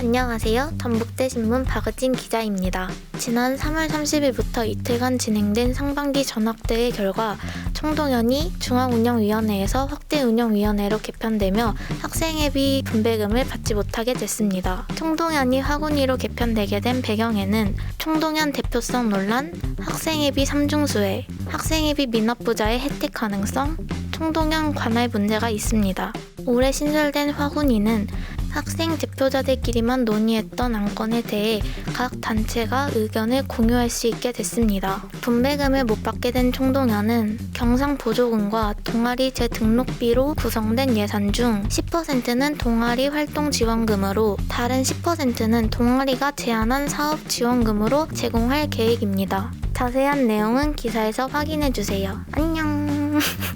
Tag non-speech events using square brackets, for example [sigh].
안녕하세요. 전북대신문 박은진 기자입니다. 지난 3월 30일부터 이틀간 진행된 상반기 전학대회 결과 총동연이 중앙운영위원회에서 확대운영위원회로 개편되며 학생회비 분배금을 받지 못하게 됐습니다. 총동연이 학운위로 개편되게 된 배경에는 총동연 대표성 논란, 학생회비 삼중수회, 학생회비 민업부자의 혜택 가능성, 총동연 관할 문제가 있습니다. 올해 신설된 화군위는 학생 대표자들끼리만 논의했던 안건에 대해 각 단체가 의견을 공유할 수 있게 됐습니다. 분배금을 못 받게 된 총동연은 경상보조금과 동아리 재등록비로 구성된 예산 중 10%는 동아리 활동 지원금으로 다른 10%는 동아리가 제안한 사업 지원금으로 제공할 계획입니다. 자세한 내용은 기사에서 확인해 주세요. 안녕. [laughs]